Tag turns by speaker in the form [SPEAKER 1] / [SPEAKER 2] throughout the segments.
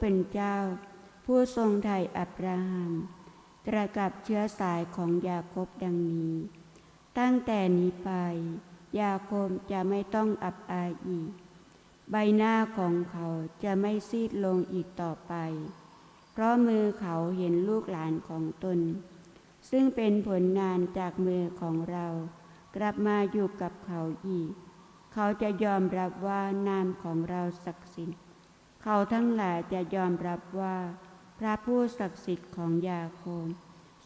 [SPEAKER 1] เป็นเจ้า ผู้ทรงไถ่อับราฮัม ตรกับเชื้อสายของยาโคบดังนี้ ตั้งแต่นี้ไป ยาโคบจะไม่ต้องอับอายอีก ใบหน้าของเขาจะไม่ซีดลงอีกต่อไป เพราะมือเขาเห็นลูกหลานของตน ซึ่งเป็นผลงานจากมือของเรา กลับมาอยู่กับเขาอีก เขาจะยอมรับว่านามของเราศักดิ์สิทธิ์ เขาทั้งหลายจะยอมรับว่า พระผู้ศักดิ์สิทธิ์ของยาโคบ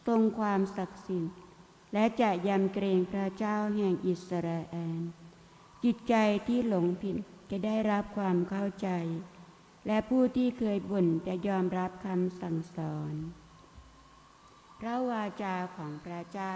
[SPEAKER 1] ทรงความศักดิ์สิทธิ์และจะยำเกรงพระเจ้าแห่งอิสราเอลจิตใจที่หลงผิดจะได้รับความเข้าใจ และผู้ที่เคยบ่นจะยอมรับคำสั่งสอน พระวาจาของพระเจ้า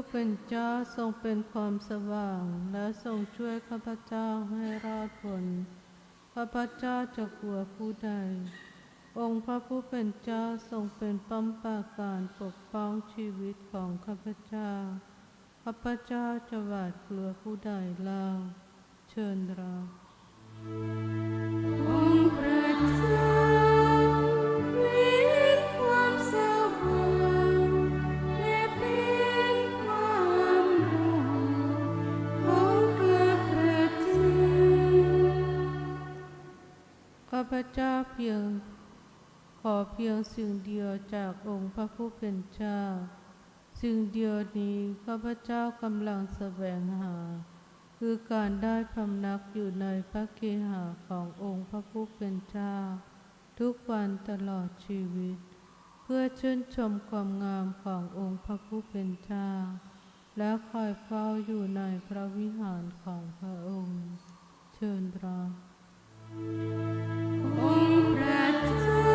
[SPEAKER 2] ผู้เป็นเจ้าทรงเป็นความสว่าง และทรงช่วยข้าพเจ้าให้รอดพ้นข้าพเจ้าจะกลัวผู้ใด องค์พระผู้เป็นเจ้าทรงเป็นป้อมปราการปกป้องชีวิตของข้าพเจ้า ข้าพเจ้าจะหวาดกลัวผู้ใดเล่าเชิญเรา
[SPEAKER 3] องค์ พเจ้าเพี
[SPEAKER 2] ยง ขอเพียงสิ่งเดียวจากองค์พระผู้เป็นเจ้า สิ่งเดียวนี้ข้าพเจ้ากำลังแสวงหา คือการได้พำนักอยู่ในพระเคหะขององค์พระผู้เป็นเจ้า ทุกวันตลอดชีวิต เพื่อชื่นชมความงามขององค์พระผู้เป็นเจ้า และคอยเฝ้าอยู่ในพระวิหารของพระองค์ เชิญรับ
[SPEAKER 3] ของข้าพระเจ้า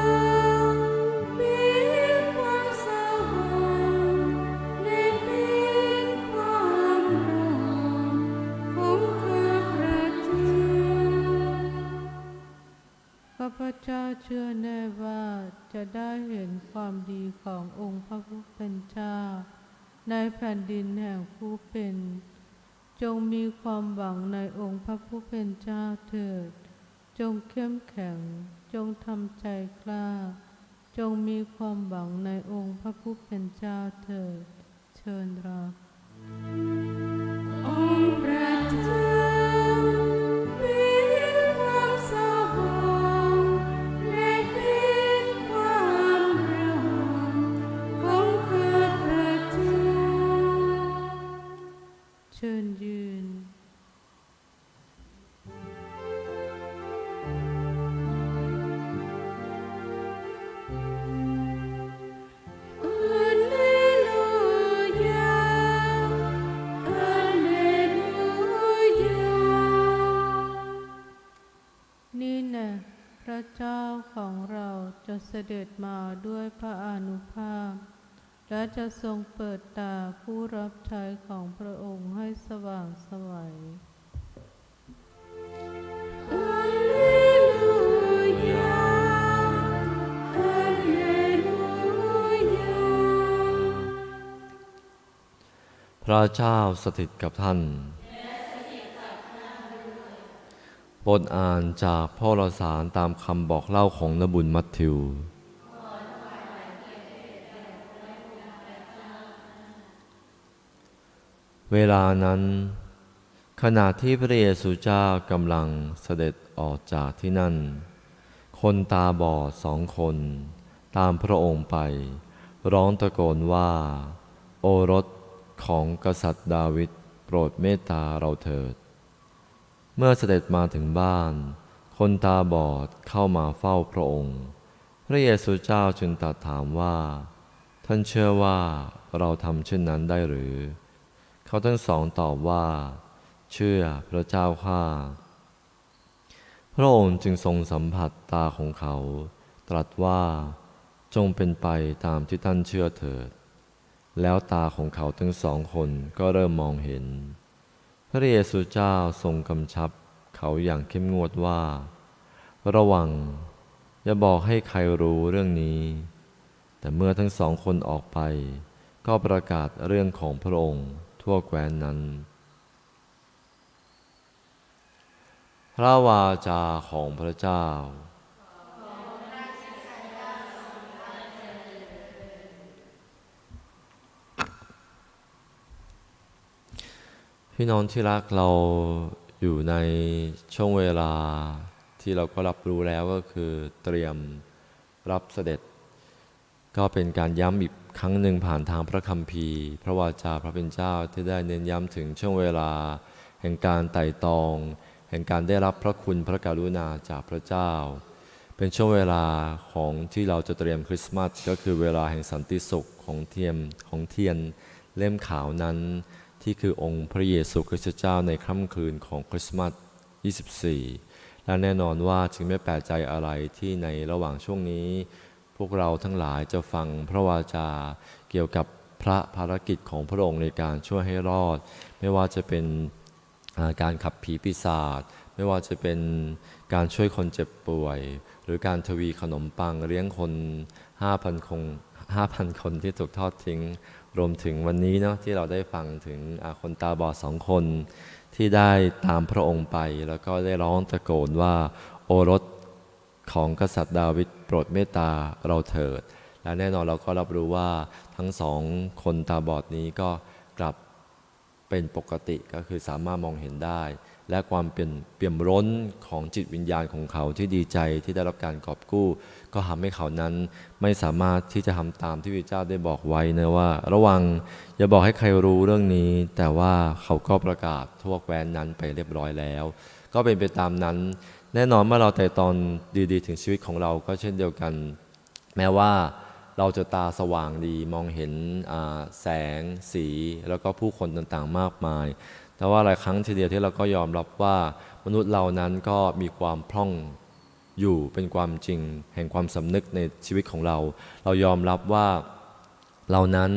[SPEAKER 2] ข้าพเจ้าเชื่อแน่ว่าจะได้เห็นความดีขององค์พระผู้เป็นเจ้า ในแผ่นดินแห่งผู้เป็น จงมีความหวังในองค์พระผู้เป็นเจ้าเถิด จงเข้มแข็ง จงทำใจกล้า จงมีความหวังในองค์พระผู้เป็นเจ้าเถิด เชิญรับ
[SPEAKER 3] แน่พระเจ้า
[SPEAKER 2] ของเราจะเสด็จมาด้วยพระอนุภาพ และจะทรงเปิดตาผู้รับใช้ของพระองค์ให้สว่างไสวัย
[SPEAKER 4] พระเจ้าสถิตกับท่าน บทอ่านจากพ่อรสารตามคำบอกเล่าของนบุญมัทธิว เวลานั้น ขณะที่พระเยซูเจ้ากำลังเสด็จออกจากที่นั่น คนตาบอดสองคน ตามพระองค์ไป ร้องตะโกนว่า โอรสของกษัตริย์ดาวิดโปรดเมตตาเราเถิด เมื่อเสด็จมาถึงบ้าน คนตาบอดเข้ามาเฝ้าพระองค์ พระเยซูเจ้าจึงตรัสถามว่า ท่านเชื่อว่าเราทำเช่นนั้นได้หรือ เขาทั้งสองตอบว่า เชื่อพระเจ้าข้าพระองค์จึงทรงสัมผัสตาของเขา ตรัสว่าจงเป็นไปตามที่ท่านเชื่อเถิด แล้วตาของเขาทั้งสองคนก็เริ่มมองเห็น พระเยซูเจ้าทรงกำชับเขาอย่างเข้มงวดว่า ระวังอย่าบอกให้ใครรู้เรื่องนี้ แต่เมื่อทั้งสองคนออกไป ก็ประกาศเรื่องของพระองค์ทั่วแคว้นนั้น พระวาจาของพระเจ้า พี่น้องที่รักเราอยู่ในช่วงเวลาที่เราก็รับรู้แล้วก็คือเตรียมรับเสด็จ ก็เป็นการย้ำอีกครั้งหนึ่งผ่านทางพระคัมภีร์ พระวาจาพระเป็นเจ้าที่ได้เน้นย้ำถึงช่วงเวลา แห่งการไต่ตอง แห่งการได้รับพระคุณพระกรุณาจากพระเจ้า เป็นช่วงเวลาของที่เราจะเตรียมคริสต์มาสก็คือเวลาแห่งสันติสุขของเทียมของเทียนเล่มขาวนั้น ที่คือองค์พระเยซูคริสต์เจ้าในค่ำคืนของคริสต์มาส 24 และแน่นอนว่าจึงไม่แปลกใจอะไรที่ในระหว่างช่วงนี้ พวกเราทั้งหลายจะฟังพระวาจาเกี่ยวกับพระภารกิจของพระองค์ในการช่วยให้รอด ไม่ว่าจะเป็นการขับผีปีศาจไม่ว่าจะเป็นการช่วยคนเจ็บป่วย หรือการทวีขนมปังเลี้ยงคน 5,000คง5,000 คนที่ถูกทอดทิ้ง รวมถึงวันนี้เนาะที่เราได้ฟังถึงคนตาบอดสองคน ที่ได้ตามพระองค์ไป แล้วก็ได้ร้องตะโกนว่าโอรสของกษัตริย์ดาวิดโปรดเมตตาเราเถิด และแน่นอนเราก็รับรู้ว่าทั้งสองคนตาบอดนี้ก็กลับเป็นปกติก็คือสามารถมองเห็นได้ และความเปลี่ยนเปี่ยมร้นของจิตวิญญาณของเขาที่ดีใจที่ได้รับการกอบกู้ ก็ทำให้เขานั้นไม่สามารถที่จะทำตามที่พระเจ้าได้บอกไว้นะว่า ระวังอย่าบอกให้ใครรู้เรื่องนี้ แต่ว่าเขาก็ประกาศทั่วแคว้นนั้นไปเรียบร้อยแล้ว ก็เป็นไปตามนั้น แน่นอนเมื่อเราแต่ตอนดีๆ ถึงชีวิตของเราก็เช่นเดียวกัน แม้ว่าเราจะตาสว่างดีมองเห็นแสง สี แล้วก็ผู้คนต่างๆมากมาย แต่ว่าหลายครั้งทีเดียวที่เราก็ยอมรับว่ามนุษย์เรานั้นก็มีความพร่อง อยู่เป็นความจริงแห่งความสำนึกในชีวิตของเรา เรายอมรับว่าเรานั้น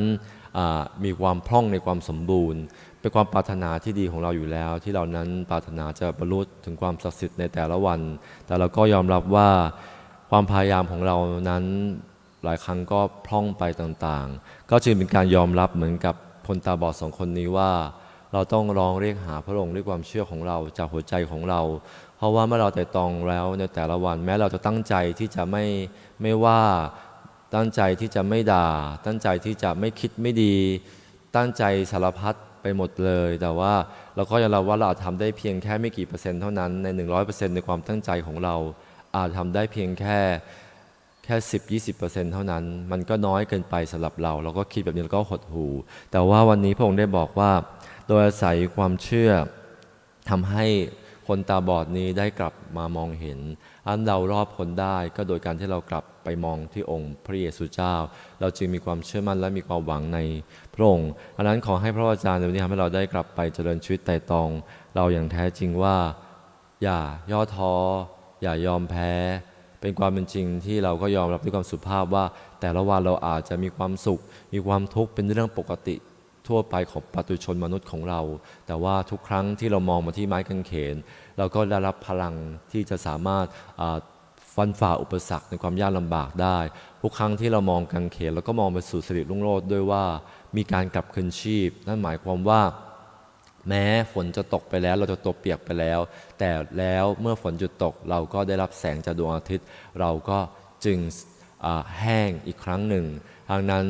[SPEAKER 4] มีความพร่องในความสมบูรณ์ เป็นความปรารถนาที่ดีของเราอยู่แล้ว ที่เรานั้นปรารถนาจะบรรลุถึงความศักดิ์สิทธิ์ในแต่ละวัน แต่เราก็ยอมรับว่าความพยายามของเรานั้นหลายครั้งก็พร่องไปต่างๆ ก็จึงเป็นการยอมรับเหมือนกับคนตาบอดสองคนนี้ว่า เราต้องร้องเรียกหาพระองค์ด้วยความเชื่อของเราจากหัวใจของเรา เพราะว่าเมื่อเราแต่ตองแล้วในแต่ละวันแม้เราจะตั้งใจที่จะไม่ไม่ว่า ตั้งใจที่จะไม่ด่า ตั้งใจที่จะไม่คิดไม่ดี ตั้งใจสารพัดไปหมดเลย แต่ว่าเราก็ยอมรับว่าเราอาจทำได้เพียงแค่ไม่กี่เปอร์เซ็นต์เท่านั้นใน 100%ในความตั้งใจของเรา อาจทำได้เพียงแค่แค่10-20%เท่านั้น มันก็น้อยเกินไปสำหรับเรา เราก็คิดแบบนี้เราก็หดหู่แต่ว่าวันนี้พระองค์ได้บอกว่า โดยอาศัยความเชื่อทำให้ คนตาบอดนี้ได้กลับมามองเห็น อันเรารอบคนได้ก็โดยการที่เรากลับไปมองที่องค์พระเยซูเจ้า เราจึงมีความเชื่อมั่นและมีความหวังในพระองค์อันนั้นขอให้พระวจนะในวันนี้ทำให้เราได้กลับไปเจริญชีวิตไต่ตอง เราอย่างแท้จริงว่า อย่าย่อท้อ อย่ายอมแพ้ เป็นความเป็นจริงที่เราก็ยอมรับด้วยความสุภาพว่า แต่ละวันเราอาจจะมีความสุข มีความทุกข์เป็นเรื่องปกติ ทั่วไปของปัตุชนมนุษย์ของเรา แต่ว่าทุกครั้งที่เรามองมาที่ไม้กางเขน เราก็ได้รับพลังที่จะสามารถฟันฝ่าอุปสรรคในความยากลำบากได้ ทุกครั้งที่เรามองกางเขนเราก็มองไปสู่สิริรุ่งโรจน์ด้วยว่ามีการกลับคืนชีพ นั่นหมายความว่าแม้ฝนจะตกไปแล้วเราจะตกเปียกไปแล้ว แต่แล้วเมื่อฝนหยุดตกเราก็ได้รับแสงจากดวงอาทิตย์ เราก็จึงแห้งอีกครั้งหนึ่งดังนั้น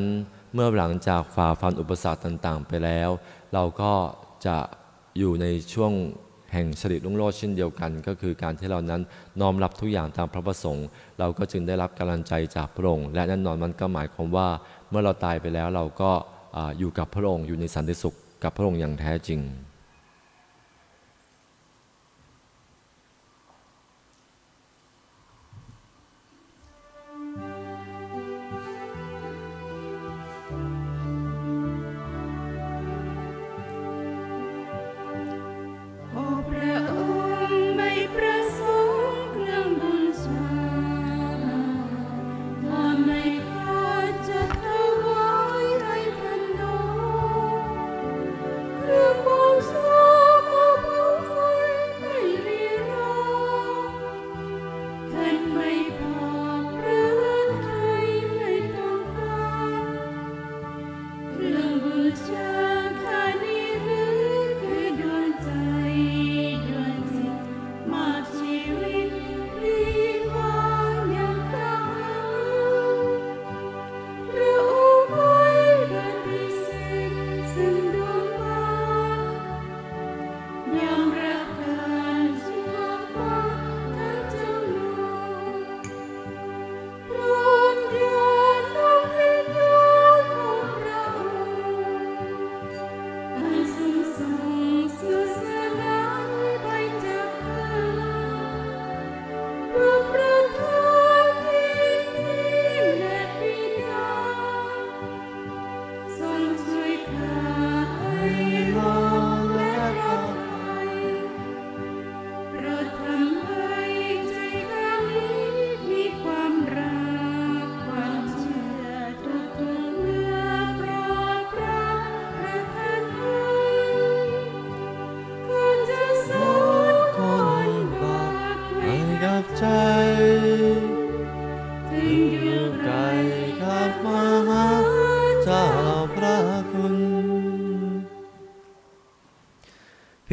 [SPEAKER 4] เมื่อหลังจากฝ่าฟันอุปสรรคต่างๆ ไปแล้ว เราก็จะอยู่ในช่วงแห่งสริรุ่งโรจน์เช่นเดียวกัน ก็คือการที่เรานั้นน้อมรับทุกอย่างตามพระประสงค์ เราก็จึงได้รับกำลังใจจากพระองค์และแน่นอนมันก็หมายความว่า เมื่อเราตายไปแล้วเราก็อยู่กับพระองค์อยู่ในสันติสุขกับพระองค์อย่างแท้จริง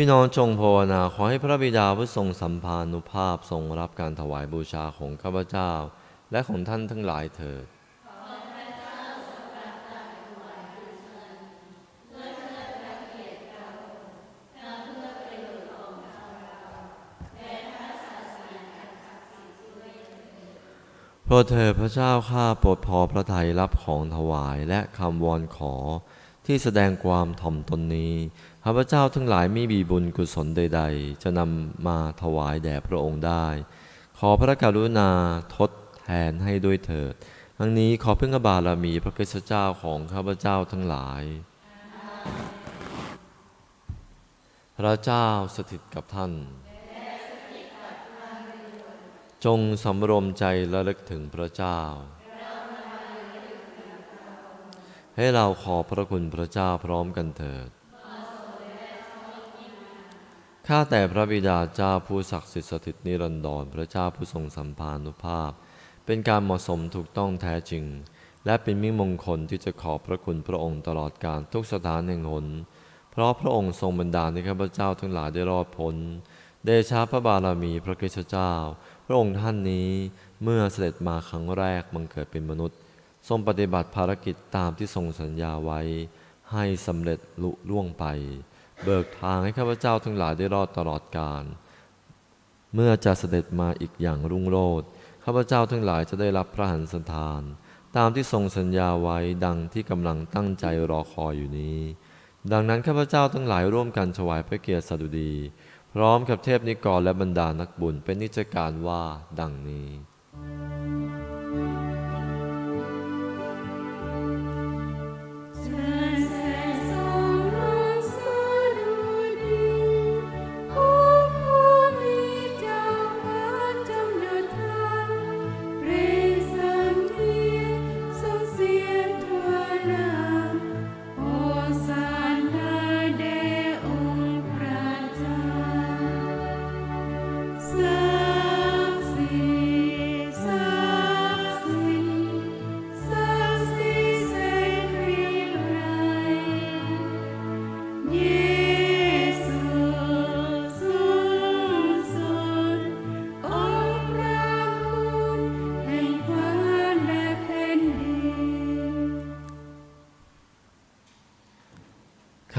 [SPEAKER 4] พี่น้องจงภาวนาขอให้พระบิดาผู้ทรงสัมภานุภาพทรงรับการถวายบูชาของข้าพเจ้า และของท่านทั้งหลายเถิดโปรดเถิดพระเจ้าข้าโปรดพอพระทัยรับของถวายและคำวอนขอ ที่แสดงความถ่อมตนนี้ข้าพเจ้าทั้งหลายไม่มีบุญกุศลใด ๆ จะนำมาถวายแด่พระองค์ได้ ขอพระกรุณาทดแทนให้ด้วยเถิด ทั้งนี้ขอพึ่งบารมีพระคริสตเจ้าของข้าพเจ้าทั้งหลาย พระเจ้าสถิตกับท่าน จงสำรวมใจและลึกถึงพระเจ้า ให้เราขอพระคุณพระเจ้าพร้อมกันเถิด ข้าแต่พระบิดาเจ้าผู้ศักดิ์สิทธิ์สถิตนิรันดรพระเจ้าผู้ทรงสัมภานุภาพ เป็นการเหมาะสมถูกต้องแท้จริง และเป็นมิ่งมงคลที่จะขอบพระคุณพระองค์ตลอดการทุกสถานแห่งหน เพราะพระองค์ทรงบันดาลให้ข้าพเจ้าทั้งหลายได้รอดพ้น เดชาพระบารมีพระคริสตเจ้า พระองค์ท่านนี้เมื่อเสด็จมาครั้งแรกบังเกิดเป็นมนุษย์ ทรงปฏิบัติภารกิจตามที่ทรงสัญญาไว้ ให้สำเร็จลุล่วงไป เบิกทางให้ข้าพเจ้าทั้งหลายได้รอดตลอดกาลเมื่อจะเสด็จมาอีกอย่างรุ่งโรจน์ข้าพเจ้าทั้งหลายจะได้รับพระหันสถาน ตามที่ทรงสัญญาไว้ดังที่กำลังตั้งใจรอคอยอยู่นี้ ดังนั้นข้าพเจ้าทั้งหลายร่วมกันถวายพระเกียรติสดุดี พร้อมกับเทพนิกรและบรรดานักบุญเป็นนิจการว่าดังนี้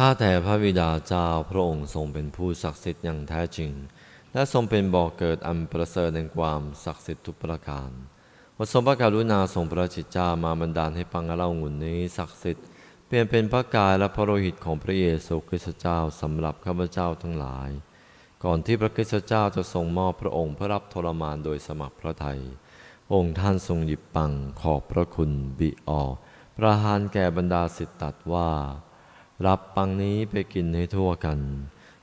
[SPEAKER 4] ข้าแต่พระบิดาเจ้าพระองค์ทรงเป็นผู้ศักดิ์สิทธิ์อย่างแท้จริง และทรงเป็นบ่อกเกิดอันประเสริฐแห่งความศักดิ์สิทธิ์ทุกประการพระทรงพระกรุณาทรงพระจิตเจ้ามาบันดาลให้ปังเล่างุ่นนี้ศักดิ์สิทธิ์เปลี่ยนเป็นพระกายและพระโลหิตของพระเยซูคริสต์เจ้าสำหรับข้าพเจ้าทั้งหลาย ก่อนที่พระคริสต์เจ้าจะทรงมอบพระองค์เพื่อรับทรมานโดยสมัครพระทัยองค์ท่านทรงหยิบปังขอบพระคุณบิออกประทานแก่บรรดาสิทธิ์ตรัดว่า รับปังนี้ไปกินให้ทั่วกัน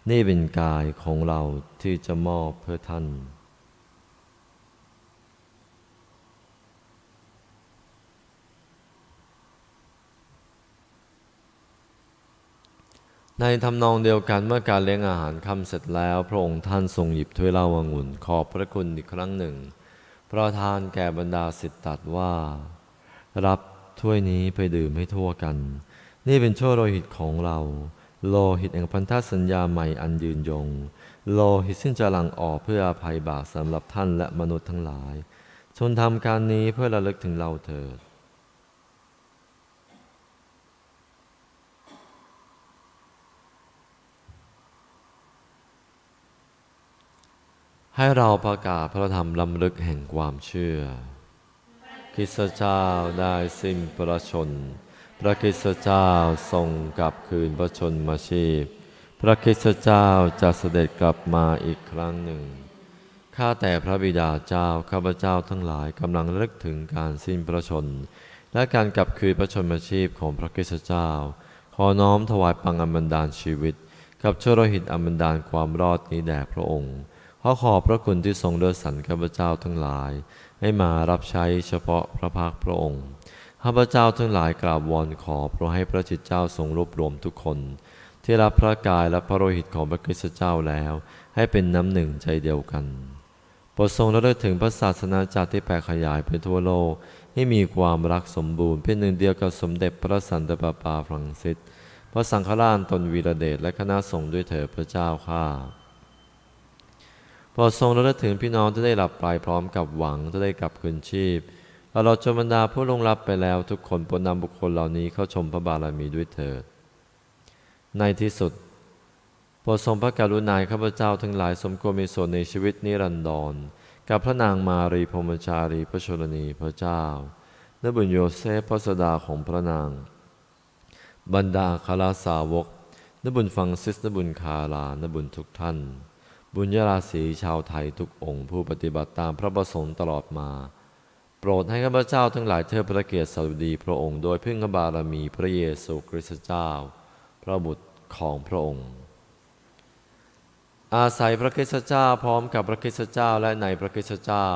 [SPEAKER 4] นี่เป็นกายของเราที่จะมอบเพื่อท่าน ในทำนองเดียวกันเมื่อการเลี้ยงอาหารคำเสร็จแล้ว พระองค์ท่านทรงหยิบถ้วยเหล้าองุ่นขอบพระคุณอีกครั้งหนึ่งประทานแก่บรรดาสิทธิ์ตว่า รับถ้วยนี้ไปดื่มให้ทั่วกัน นี่เป็นชั่วโลหิตของเรา โลหิตแห่งพันธสัญญาใหม่อันยืนยง โลหิตซึ่งจะหลั่งออกเพื่ออภัยบาปสำหรับท่านและมนุษย์ทั้งหลาย ชนทำการนี้เพื่อระลึกถึงเราเถิดให้เราประกาศพระธรรมลำลึกแห่งความเชื่อคริสตเจ้าได้สิ้นพระชน พระคริสตเจ้าทรงกลับคืนพระชนมาชีพ พระคริสตเจ้าจะเสด็จกลับมาอีกครั้งหนึ่ง ข้าแต่พระบิดาเจ้าข้าพเจ้าทั้งหลายกำลังระลึกถึงการสิ้นพระชน และการกลับคืนพระชนมาชีพของพระคริสตเจ้า ขอน้อมถวายปังอันบันดาลชีวิต กับชโลหิตอันบันดาลความรอดนี้แด่พระองค์ขอขอบพระคุณที่ทรงเลือกสรรข้าพเจ้าทั้งหลาย ให้มารับใช้เฉพาะพระพักพระองค์ ข้าพเจ้าทั้งหลายกราบวอนขอพระให้พระจิตเจ้าทรงรวบรวมทุกคน ที่รับพระกายและพระโลหิตของพระคริสตเจ้าแล้ว ให้เป็นน้ำหนึ่งใจเดียวกันโปรดทรงระลึกถึงพระศาสนาจักรที่แผ่ขยายไปทั่วโลกให้มีความรักสมบูรณ์เป็นหนึ่งเดียวกับสมเด็จพระสันตะปาปาฟรังซิสพระสังฆราชตนวีระเดชและคณะสงฆ์ด้วยเถิดพระเจ้าข้าโปรดทรงระลึกถึงพี่น้องที่ได้หลับไปพร้อมกับหวังที่ได้กลับคืนชีพ เราจงบรรดาผู้ลงรับไปแล้วทุกคนโปรดนำบุคคลเหล่านี้เข้าชมพระบารมีด้วยเถิด ในที่สุดโปรดทรงพระกรุณาข้าพเจ้าทั้งหลายสมควรมีส่วนในชีวิตนิรันดร กับพระนางมารีพมจารีพระชนนีพระเจ้าและบุญโยเซฟพระสดาของพระนาง บรรดาคาราสาวกนบุญฟังซิสนบุญคาลานบุญทุกท่าน บุญยราศีชาวไทยทุกองค์ผู้ปฏิบัติตามพระประสงค์ตลอดมา โปรดให้ข้าพเจ้าทั้งหลายเทิดพระเกียรติสดุดีพระองค์ โดยพึ่งพระบารมีพระเยซูคริสต์เจ้า พระบุตรของพระองค์ อาศัยพระคริสต์เจ้าพร้อมกับพระคริสต์เจ้าและในพระคริสต์เจ้า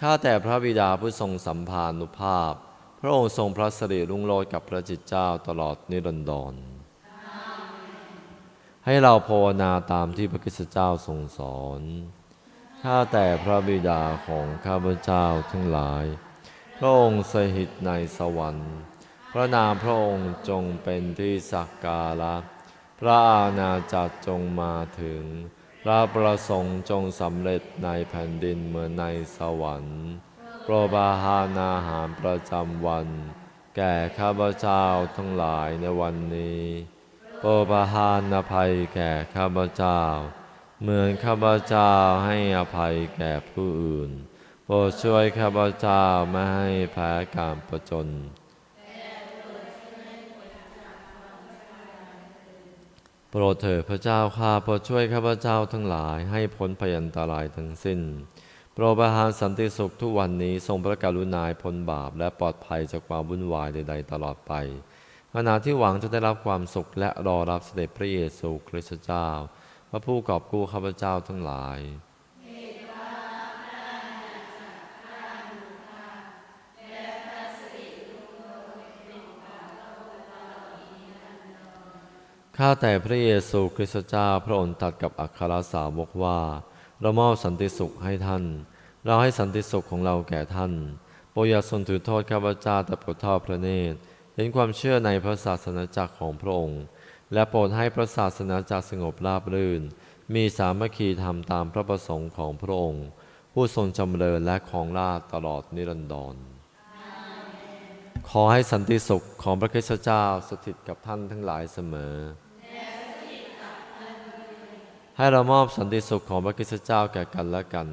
[SPEAKER 4] ข้าแต่พระบิดาผู้ทรงสัมภานุภาพ พระองค์ทรงพระสิริรุ่งโรจน์กับพระจิตเจ้าตลอดนิรันดรให้เราภาวนาตามที่พระคริสต์เจ้าทรงสอน ข้าแต่พระบิดาของข้าพเจ้าทั้งหลาย พระองค์สถิตในสวรรค์ พระนามพระองค์จงเป็นที่สักการะ พระอาณาจักรจงมาถึง พระประสงค์จงสำเร็จในแผ่นดินเหมือนในสวรรค์โปรดประทานอาหารประจำวัน แก่ข้าพเจ้าทั้งหลายในวันนี้โปรดประทานภัยแก่ข้าพเจ้า เหมือนข้าพเจ้าให้อภัยแก่ผู้อื่น โปรดช่วยข้าพเจ้าไม่ให้แพ้การประจน โปรดเถิดพระเจ้าข้าโปรดช่วยข้าพเจ้าทั้งหลายให้พ้นพยันตรายทั้งสิ้น โปรดประทานสันติสุขทุกวันนี้ทรงพระกรุณาพ้นบาปและปลอดภัยจากความวุ่นวายใด ๆ ตลอดไปขณะที่หวังจะได้รับความสุขและรอรับเสด็จพระเยซูคริสต์เจ้า ระผู้กอบกู้ข้าพเจ้าทั้งหลายข้าแต่พระเยซูคริสต์เจ้าพระองค์ตรัดกับอัครสาวกว่า เรามอบสันติสุขให้ท่าน เราให้สันติสุขของเราแก่ท่านโปรดอย่าทรงถือโทษข้าพเจ้าแต่โปรดทอดพระเนตรเห็นความเชื่อในพระศาสนาจักรของพระองค์ และโปรดให้พระศาสนาจักรสงบราบรื่น มีสามัคคีธรรมตามพระประสงค์ของพระองค์ ผู้ทรงจำเริญและของราชตลอดนิรันดร ขอให้สันติสุขของพระคริสตเจ้าสถิตกับท่านทั้งหลายเสมอ ให้เรามอบสันติสุขของพระคริสตเจ้าแก่กันและกัน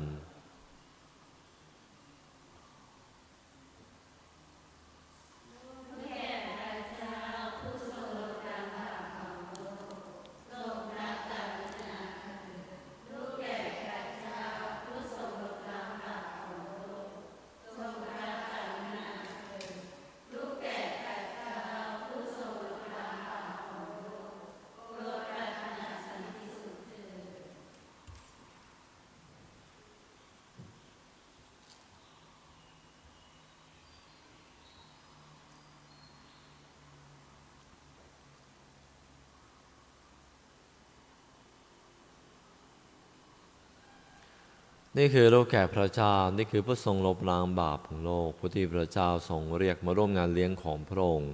[SPEAKER 4] นี่คือโลกแก่พระเจ้า นี่คือผู้ทรงลบล้างบาปของโลก ผู้ที่พระเจ้าทรงเรียกมาร่วมงานเลี้ยงของพระองค์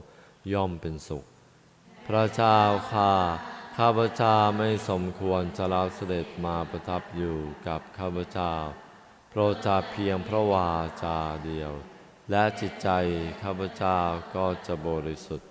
[SPEAKER 4] ย่อมเป็นสุข พระเจ้าข้าข้าพเจ้าไม่สมควรจะรับเสด็จมาประทับอยู่กับข้าพเจ้า โปรดจาเพียงพระวาจาเดียว และจิตใจข้าพเจ้าก็จะบริสุทธิ์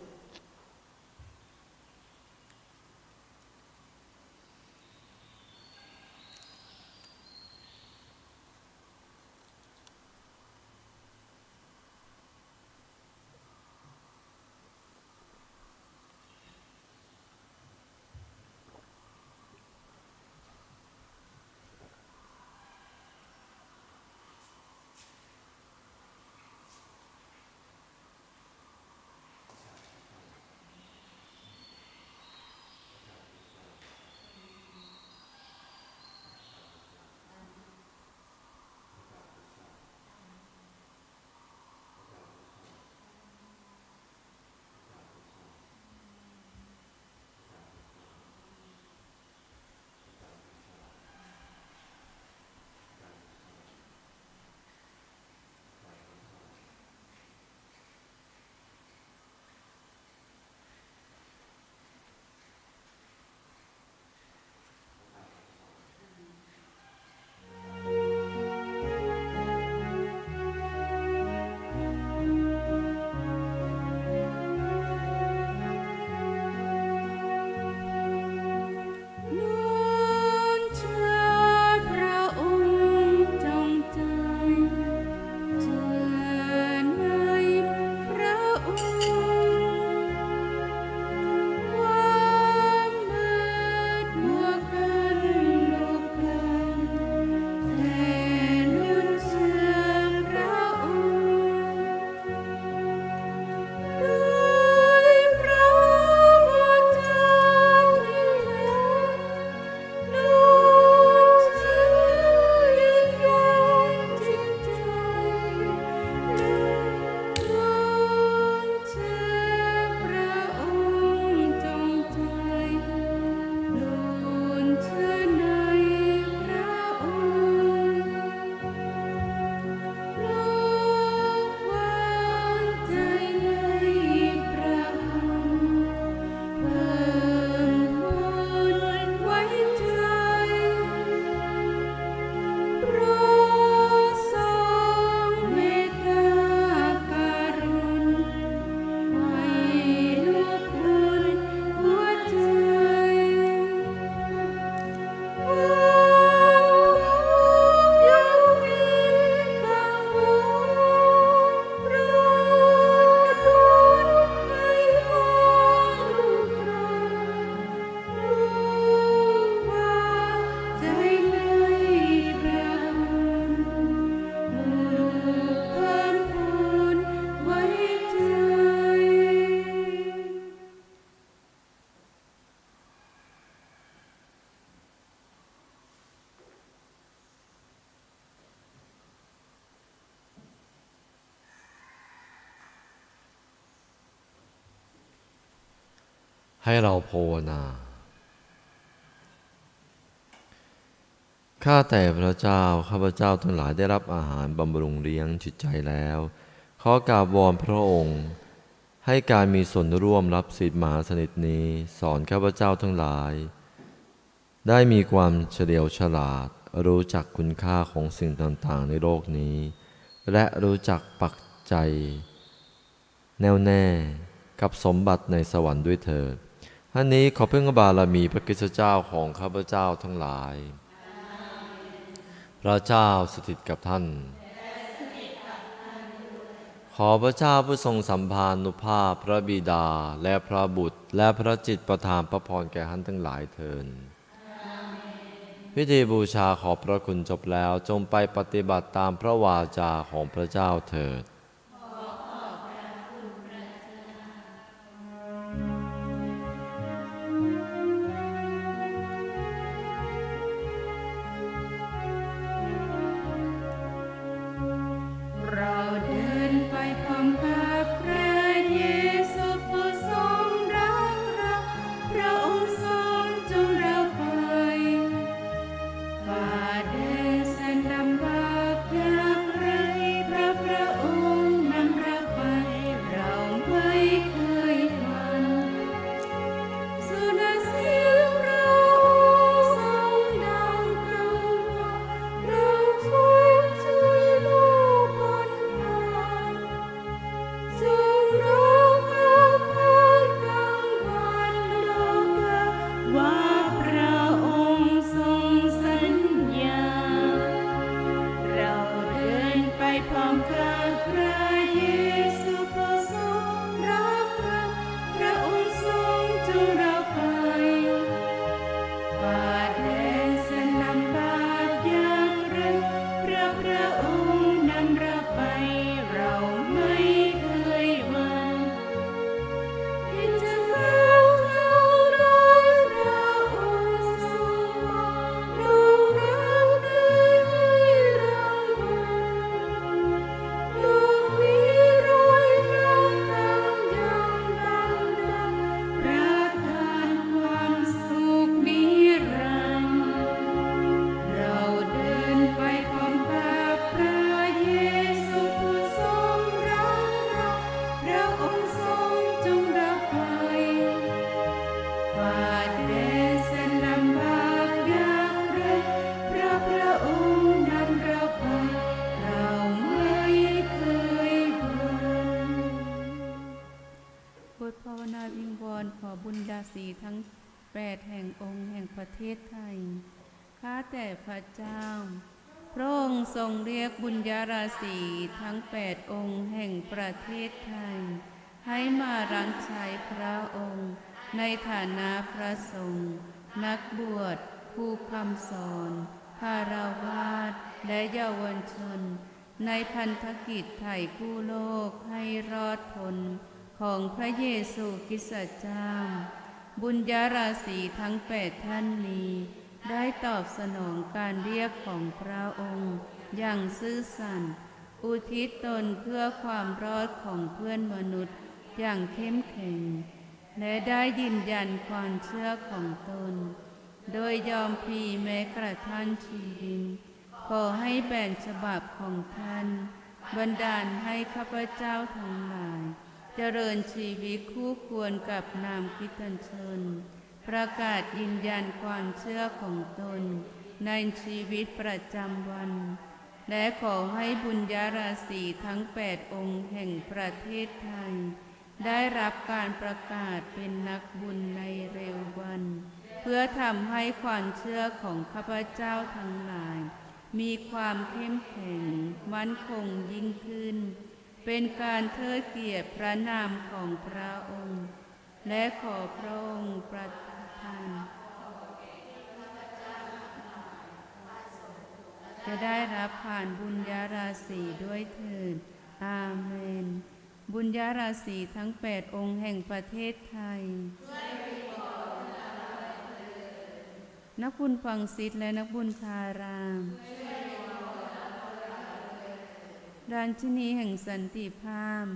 [SPEAKER 4] ให้เราภาวนาข้าแต่พระเจ้า ข้าพเจ้าทั้งหลายได้รับอาหารบำรุงเลี้ยงจิตใจแล้ว ขอกราบวอนพระองค์ ให้การมีส่วนร่วมรับสิทธิมหาสนิทนี้ สอนข้าพเจ้าทั้งหลาย ได้มีความเฉลียวฉลาด รู้จักคุณค่าของสิ่งต่างๆในโลกนี้ และรู้จักปักใจ แน่วแน่กับสมบัติในสวรรค์ด้วยเถิด ท่านนี้ขอเพึ่งบารมีพระคริสตเจ้าของข้าพเจ้าทั้งหลาย พระเจ้าสถิตกับท่าน ขอพระเจ้าผู้ทรงสัมภานุภาพพระบิดาและพระบุตร และพระจิตประทานพระพรแก่ท่านทั้งหลายเทินพิธีบูชาขอบพระคุณจบแล้วจงไปปฏิบัติตามพระวาจาของพระเจ้าเถิด
[SPEAKER 2] บุญญารา
[SPEAKER 3] ศีทั้งแปดองค์แห่งประเทศไทย ให้มารังใช้พระองค์ ในฐานะพระสงฆ์นักบวช ผู้คำสอนคาราวาสและเยาวชน ในพันธกิจไถ่ผู้โลกให้รอดพ้นของพระเยซูคริสต์เจ้า บุญญาราศีทั้งแปดท่านนี้ ได้ตอบสนองการเรียกของพระองค์ อย่างซื่อสัตย์อุทิศตนเพื่อความรอดของเพื่อนมนุษย์อย่างเข้มแข็ง และได้ยืนยันความเชื่อของตน โดยยอมพีแม้กระทั่งชีวิตขอให้แบ่งฉบับของท่านบันดาลให้ข้าพเจ้าทั้งหลาย เจริญชีวิตคู่ควรกับนามคิตันชน ประกาศยืนยันความเชื่อของตน ในชีวิตประจำวัน และขอให้บุญญาราศีทั้งแปดองค์แห่งประเทศไทย ได้รับการประกาศเป็นนักบุญในเร็ววัน เพื่อทำให้ความเชื่อของข้าพเจ้าทั้งหลาย มีความเข้มแข็งมั่นคงยิ่งขึ้น เป็นการเทิดเกียรติพระนามของพระองค์ และขอพระองค์ประทาน จะได้รับผ่านบุญญาราศีด้วยเถิดอาเมน บุญญาราศีทั้งแปดองค์แห่งประเทศไทย นักบุญฟังซิดและนักบุญคารามดานชินีแห่งสันติภาพ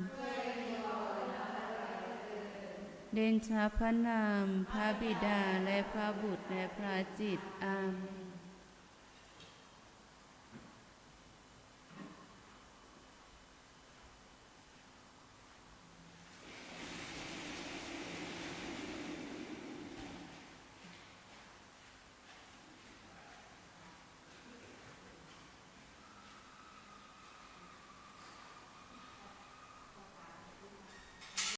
[SPEAKER 3] เดนชาพระนาม พระบิดาและพระบุตรและพระจิต อาเมน